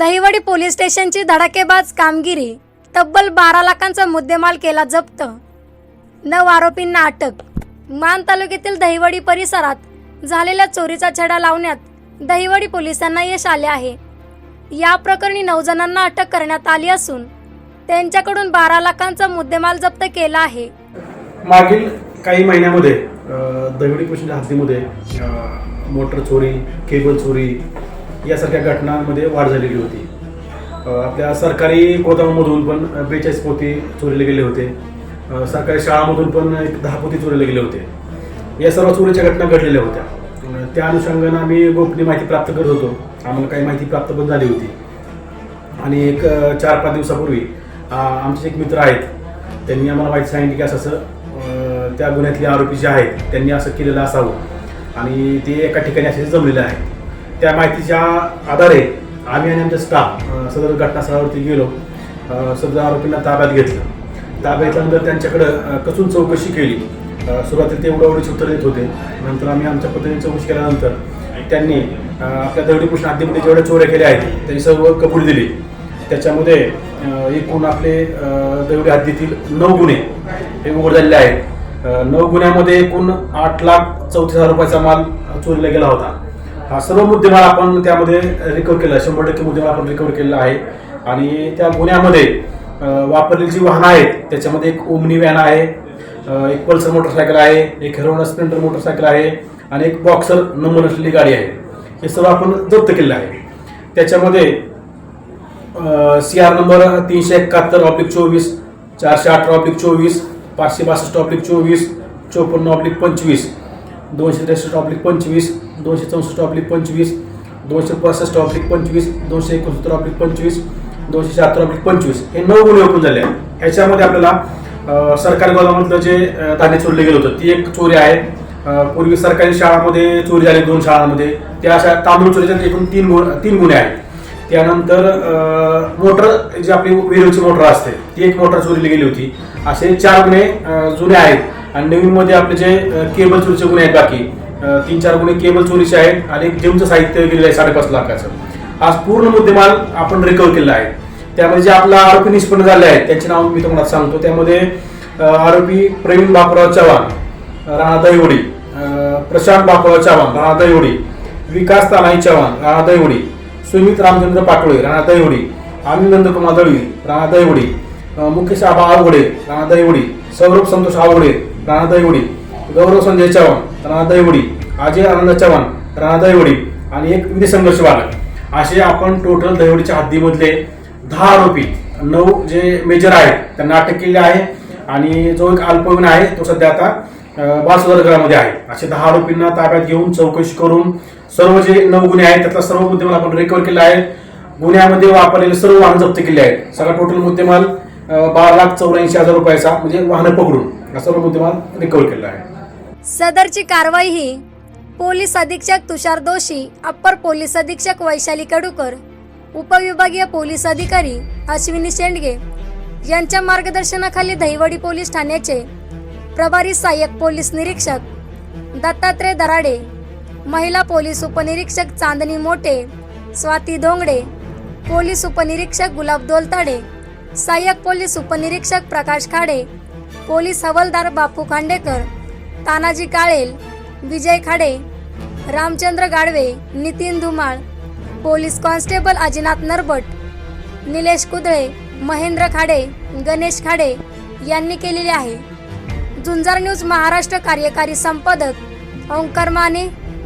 Dahiwadi police स्टेशनची धडाकेबाज कामगिरी तब्बल बारा लाखांचा मुद्देमाल केला जप्त. नऊ आरोपींना अटक. मान तालुक्यातील दहिवडी परिसरात झालेल्या चोरीचा छडा लावण्यात दहिवडी पोलिसांना यश आले आहे. या प्रकरणी नऊ जणांना अटक करण्यात आली असून त्यांच्याकडून बारा लाखांचा मुद्देमाल जप्त केला आहे. मागील काही महिन्यामध्ये दहिवडी पोलिसांच्या हद्दीमध्ये मोटर चोरी केबल चोरी यासारख्या घटनांमध्ये वाढ झालेली होती. आपल्या सरकारी गोदामामधून पण बेचाळीस पोती चोरीले गेले होते. सरकारी शाळामधून पण एक दहा पोती चोरीला गेले होते. या सर्व चोरीच्या घटना घडलेल्या होत्या. त्या अनुषंगानं आम्ही गोपनीय माहिती प्राप्त करत होतो. आम्हाला काही माहिती प्राप्त पण झाली होती. आणि एक चार पाच दिवसापूर्वी आमचे एक मित्र आहेत. त्यांनी आम्हाला माहिती सांगितली की असं असं त्या गुन्ह्यातले आरोपी जे आहेत त्यांनी असं केलेलं असावं. आणि ते एका ठिकाणी असे जमलेलं आहे त्या माहितीच्या आधारे आम्ही आणि आमचा स्टाफ सदर घटनास्थळावरती गेलो. सदर आरोपींना ताब्यात घेतलं. ताब्यात घेतल्यानंतर त्यांच्याकडं कसून चौकशी केली. सुरुवातीला ते उडवडीची उत्तर देत होते. नंतर आम्ही आमच्या पद्धतीने चौकशी केल्यानंतर त्यांनी आपल्या दगडी कृष्ण हद्दीमध्ये जेवढ्या चोऱ्या केल्या आहेत त्यांनी सर्व कबूल दिली. त्याच्यामध्ये एकूण आपले दगडी हद्दीतील नऊ गुन्हे हे उघड झालेले आहेत. नऊ गुन्ह्यामध्ये एकूण आठ लाख चौतीस हजार रुपयाचा माल चोरीला गेला होता. हा सर्व मुद्देमाल आपण त्यामध्ये रिकवर केला शंभर टक्के मुद्देमाल आपण रिकवर केलेला आहे. आणि त्या गुन्ह्यामध्ये वापरलेली जी वाहनं आहेत त्याच्यामध्ये एक ओमनी व्हॅन आहे एक पल्सर मोटरसायकल आहे एक हेरोना स्प्लेंडर मोटरसायकल आहे आणि एक बॉक्सर नंबर असलेली गाडी आहे. हे सर्व आपण जप्त केलेलं आहे. त्याच्यामध्ये सी आर नंबर तीनशे एकाहत्तर ऑब्लिक चोवीस चारशे अठरा ऑब्लिक चोवीस पाचशे बासष्ट ऑब्लिक चोवीस चोपन्न ऑब्लिक पंचवीस. दोनशे त्रेसष्ट ऑब्लिक पंचवीस दोनशे चौसष्ट ऑब्लिक पंचवीस दोनशे पासष्ट ऑब्लिक पंचवीस दोनशे एकोणसत्तर ऑब्लिक पंचवीस दोनशे शहात्तर ऑब्लिक पंचवीस. हे नऊ गुन्हे ओपन झाले आहेत. ह्याच्यामध्ये आपल्याला सरकारी गोदामातलं जे धान्य चोरलं गेलं होतं ती एक चोरी आहे. पूर्वी सरकारी शाळामध्ये चोरी झाली दोन शाळांमध्ये. त्या अशा तांदूळ चोरीच्या एकूण तीन गुण तीन गुन्हे आहेत. त्यानंतर मोटर जी आपली विरोची मोटर असते ती एक मोटर चोरीली गेली होती. असे चार गुन्हे जुने आहेत. आणि नवीन मध्ये आपले जे केबल चोरीचे गुन्हे आहेत बाकी तीन चार गुन्हे केबल चोरीचे आहेत आणि एक जिमचं साहित्य गेलेलं आहे साडेपाच लाखाचं. आज पूर्ण मुद्देमाल आपण रिकव्हर केलेला आहे. त्यामध्ये जे आपला आरोपी निष्पन्न झाले आहेत त्याचे नाव मी तुम्हाला सांगतो. त्यामध्ये आरोपी प्रवीण बापराव चव्हाण राणा दहिवडी प्रशांत बापराव चव्हाण राणा दहिवडी विकास तानाई चव्हाण राणा दहिवडी सुमित रामचंद्र पाटोळे राणा दहिवडी आनंद कुमार दळवी राणा दहिवडी मुकेश आबा आवघडे राणा दहिवडी सौरभ संतोष आवघडे राणा दहिवडी गौरव संजय चव्हाण राणा दहिवडी अजय आनंद चव्हाण राणा दहिवडी आणि एक विधी संघर्ष बालक. असे आपण टोटल दहिवडीच्या हद्दीमधले दहा आरोपी नऊ जे मेजर आहेत त्यांना अटक केली आहे. आणि जो एक अल्पवयीन आहे तो सध्या आता बास बाल आहे. असे दहा आरोपींना ताब्यात घेऊन चौकशी करून सर्व जे नऊ गुन्हे आहेत त्यातला सर्व मुद्देमाल आपण रिकवर केला आहे. गुन्ह्यामध्ये वापरलेले सर्व वाहन जप्त केले आहेत. सगळा टोटल मुद्देमाल बारा लाख चौऱ्याऐंशी हजार रुपयाचा म्हणजे वाहनं पकडून. सर्व मुद्देमाल रिकवर केला आहे. सदरची कारवाई ही पोलीस अधीक्षक तुषार दोषी अप्पर पोलीस अधीक्षक वैशाली कडूकर उपविभागीय पोलीस अधिकारी अश्विनी शेंडगे यांच्या मार्गदर्शनाखाली दहिवडी पोलीस ठाण्याचे प्रभारी सहाय्यक पोलीस निरीक्षक दत्तात्रय दराडे महिला पोलीस उपनिरीक्षक चांदणी मोठे स्वाती धोंगडे पोलीस उपनिरीक्षक गुलाब दोलताडे सहाय्यक पोलीस उपनिरीक्षक प्रकाश खाडे पोलीस हवालदार बापू खांडेकर तानाजी काळेल विजय खाडे रामचंद्र गाडवे नितीन धुमाळ पोलीस कॉन्स्टेबल अजिनाथ नरबट निलेश कुदळे महेंद्र खाडे गणेश खाडे यांनी केलेले आहे. झुंजार न्यूज महाराष्ट्र कार्यकारी संपादक ओंकार माने